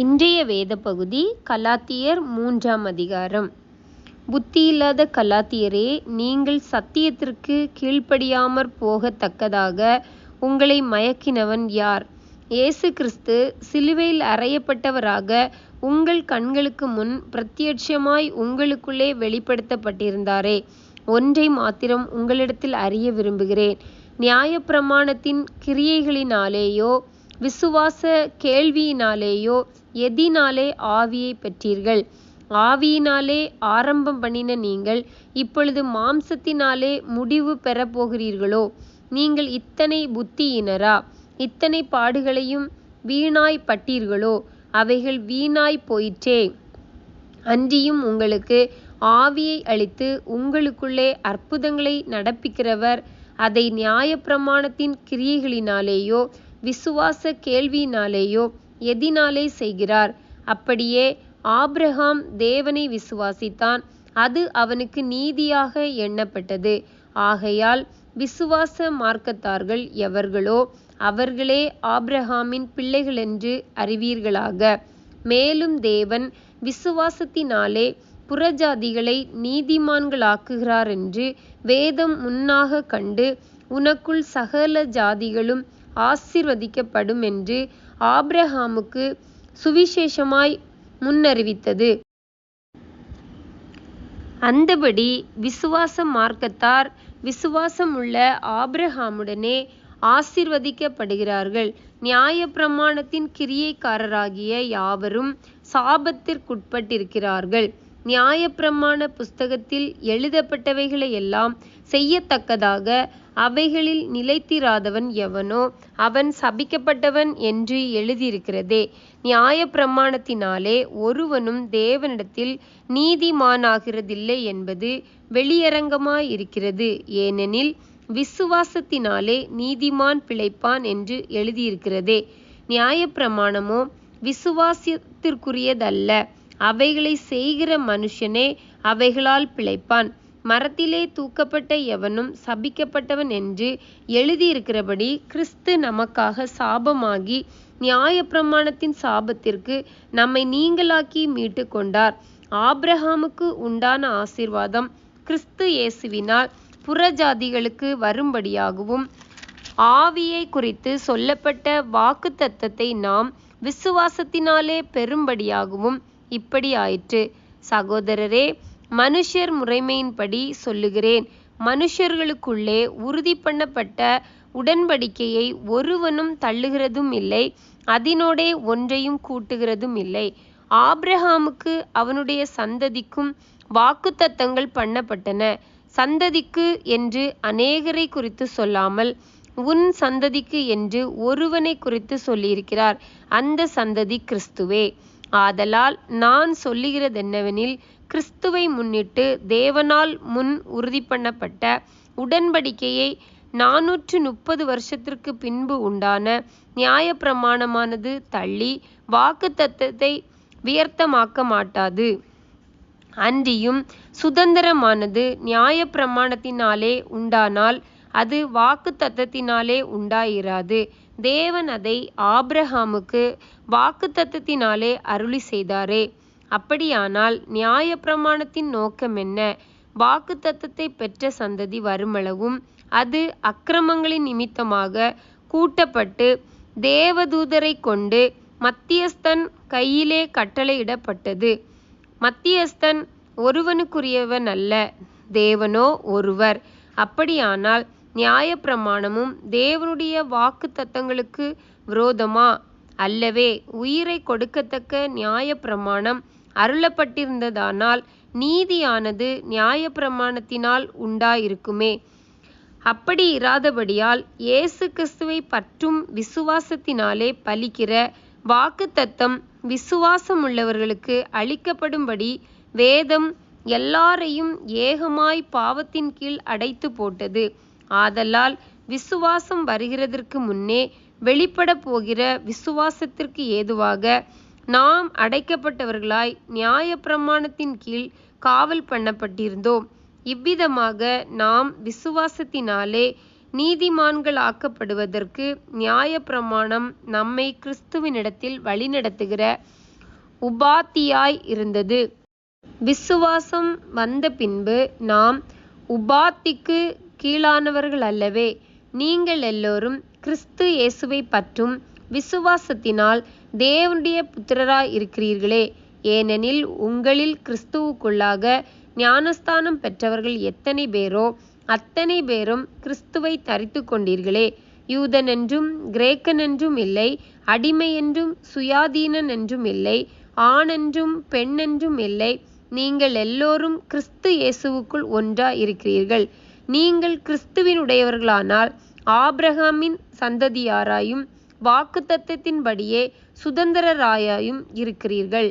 இன்றைய வேத பகுதி கலாத்தியர் மூன்றாம் அதிகாரம். புத்தியில்லாத கலாத்தியரே நீங்கள் சத்தியத்திற்கு கீழ்ப்படியாமற் போகத்தக்கதாக உங்களை மயக்கினவன் யார்? இயேசு கிறிஸ்து சிலுவையில் அறையப்பட்டவராக உங்கள் கண்களுக்கு முன் பிரத்யட்சமாய் உங்களுக்குள்ளே வெளிப்படுத்தப்பட்டிருந்தாரே. ஒன்றை மாத்திரம் உங்களிடத்தில் அறிய விரும்புகிறேன். நியாயப்பிரமாணத்தின் கிரியைகளினாலேயோ விசுவாச கேள்வியினாலேயோ எதினாலே ஆவியை பெற்றீர்கள். ஆவியினாலே ஆரம்பம் பண்ணின நீங்கள் இப்பொழுது மாம்சத்தினாலே முடிவு பெறப் போகிறீர்களோ? நீங்கள் இத்தனை புத்தியினரா? இத்தனை பாடுகளையும் வீணாய் பட்டீர்களோ? அவைகள் வீணாய் போயிற்றே. அன்றியும் உங்களுக்கு ஆவியை அளித்து உங்களுக்குள்ளே அற்புதங்களை நடப்பிக்கிறவர் அதை நியாயப்பிரமாணத்தின் கிரியைகளினாலேயோ விசுவாச கேள்வியினாலேயோ எதினாலே செய்கிறார். அப்படியே ஆப்ரஹாம் தேவனை விசுவாசித்தான். அது அவனுக்கு நீதியாக எண்ணப்பட்டது. ஆகையால் விசுவாச மார்க்கத்தார்கள் எவர்களோ அவர்களே ஆப்ரஹாமின் பிள்ளைகளென்று அறிவீர்களாக. மேலும் தேவன் விசுவாசத்தினாலே புறஜாதிகளை நீதிமான்களாக்குகிறாரென்று வேதம் முன்னாக கண்டு உனக்குள் சகல ஜாதிகளும் ஆசிர்வதிக்கப்படும் என்று ஆபிரகாமுக்கு சுவிசேஷமாய் முன்னறிவித்தது. அந்தபடி விசுவாச மார்க்கத்தார் விசுவாசம் உள்ள ஆபிரகாமுடனே ஆசிர்வதிக்கப்படுகிறார்கள். நியாயப்பிரமாணத்தின் கிரியைக்காரராகிய யாவரும் சாபத்திற்குட்பட்டிருக்கிறார்கள். நியாயப்பிரமாண புஸ்தகத்தில் எழுதப்பட்டவைகளையெல்லாம் செய்யத்தக்கதாக அவைகளில் நிலைத்திராதவன் எவனோ? அவன் சபிக்கப்பட்டவன் என்று எழுதியிருக்கிறதே. நியாயப்பிரமாணத்தினாலே ஒருவனும் தேவனிடத்தில் நீதிமானாகிறதில்லை என்பது வெளியரங்கமாயிருக்கிறது. ஏனெனில் விசுவாசத்தினாலே நீதிமான் பிழைப்பான் என்று எழுதியிருக்கிறதே. நியாயப்பிரமாணமோ விசுவாசத்திற்குரியதல்ல அவைகளை செய்கிற மனுஷனே அவைகளால் பிழைப்பான். மரத்திலே தூக்கப்பட்ட எவனும் சபிக்கப்பட்டவன் என்று எழுதியிருக்கிறபடி கிறிஸ்து நமக்காக சாபமாகி நியாயப்பிரமாணத்தின் சாபத்திற்கு நம்மை நீங்களாக்கி மீட்டு கொண்டார் ஆப்ரஹாமுக்கு உண்டான ஆசிர்வாதம் கிறிஸ்து இயேசுவினால் புறஜாதிகளுக்கு வரும்படியாகவும் ஆவியை குறித்து சொல்லப்பட்ட வாக்கு தத்தத்தை நாம் விசுவாசத்தினாலே பெறும்படியாகவும் இப்படி ஆயிற்று. சகோதரரே மனுஷர் முறைமையின்படி சொல்லுகிறேன். மனுஷர்களுக்குள்ளே உறுதி பண்ணப்பட்ட உடன்படிக்கையை ஒருவனும் தள்ளுகிறதும் இல்லை அதனோடே ஒன்றையும் கூட்டுகிறதும் இல்லை. ஆபிரஹாமுக்கு அவனுடைய சந்ததிக்கும் வாக்குத்தத்தங்கள் பண்ணப்பட்டன. சந்ததிக்கு என்று அநேகரை குறித்து சொல்லாமல் உன் சந்ததிக்கு என்று ஒருவனை குறித்து சொல்லியிருக்கிறார். அந்த சந்ததி கிறிஸ்துவே. ஆதலால் நான் சொல்லுகிறதென்னவெனில் கிறிஸ்துவை முன்னிட்டு தேவனால் முன் உறுதி பண்ணப்பட்ட உடன்படிக்கையை நானூற்று முப்பது வருஷத்திற்கு பின்பு உண்டான நியாயப்பிரமாணமானது தள்ளி வாக்கு தத்தத்தை வியர்த்தமாக்க மாட்டாது. அன்றியும் சுதந்திரமானது நியாயப்பிரமாணத்தினாலே உண்டானால் அது வாக்கு தத்தத்தினாலே உண்டாயிராது. தேவன் அதை ஆப்ரஹாமுக்கு வாக்கு தத்தத்தினாலே அருளி செய்தாரே. அப்படியானால் நியாயப்பிரமாணத்தின் நோக்கம் என்ன? வாக்கு தத்தத்தை பெற்ற சந்ததி வருமளவும் அது அக்கிரமங்களின் நிமித்தமாக கூட்டப்பட்டு தேவதூதரை கொண்டு மத்தியஸ்தன் கையிலே கட்டளையிடப்பட்டது. மத்தியஸ்தன் ஒருவனுக்குரியவன் அல்ல தேவனோ ஒருவர். அப்படியானால் நியாயப்பிரமாணமும் தேவனுடைய வாக்கு தத்தங்களுக்கு விரோதமா? அல்லவே உயிரை கொடுக்கத்தக்க நியாயப்பிரமாணம் அருளப்பட்டிருந்ததானால் நீதியானது நியாயப்பிரமாணத்தினால் உண்டாயிருக்குமே. அப்படி இராதபடியால் இயேசு கிறிஸ்துவை பற்றும் விசுவாசத்தினாலே பலிக்கிற வாக்குத்தத்தம் விசுவாசமுள்ளவர்களுக்கு அளிக்கப்படும்படி வேதம் எல்லாரையும் ஏகமாய் பாவத்தின் கீழ் அடைத்து போட்டது. ஆதலால் விசுவாசம் வருகிறதற்கு முன்னே வெளிப்பட போகிற விசுவாசத்திற்கு ஏதுவாக நாம் அடைக்கப்பட்டவர்களாய் நியாயப்பிரமாணத்தின் கீழ் காவல் பண்ணப்பட்டிருந்தோம் இவ்விதமாக நாம் விசுவாசத்தினாலே நீதிமான்களாக்கப்படுவதற்கு நியாயப்பிரமாணம் நம்மை கிறிஸ்துவினிடத்தில் வழிநடத்துகிற உபாத்தியாய் இருந்தது. விசுவாசம் வந்த பின்பு நாம் உபாத்திக்கு கீழானவர்கள் அல்லவே நீங்கள் எல்லோரும் கிறிஸ்து இயேசுவை பற்றும் விசுவாசத்தினால் தேவனுடைய புத்திரராய் இருக்கிறீர்களே. ஏனெனில் உங்களில் கிறிஸ்துவுக்குள்ளாக ஞானஸ்தானம் பெற்றவர்கள் எத்தனை பேரோ அத்தனை பேரும் கிறிஸ்துவை தரித்து கொண்டீர்களே. யூதனென்றும் கிரேக்கனென்றும் இல்லை அடிமையென்றும் சுயாதீனன் என்றும் இல்லை ஆணென்றும் பெண்ணென்றும் இல்லை நீங்கள் எல்லோரும் கிறிஸ்து இயேசுவுக்குள் ஒன்றா இருக்கிறீர்கள். நீங்கள் கிறிஸ்துவினுடையவர்களானால் ஆபிரகாமின் சந்ததியாராயும் வாக்குத்தத்தத்தின்படியே சுதந்திரராயும் இருக்கிறீர்கள்.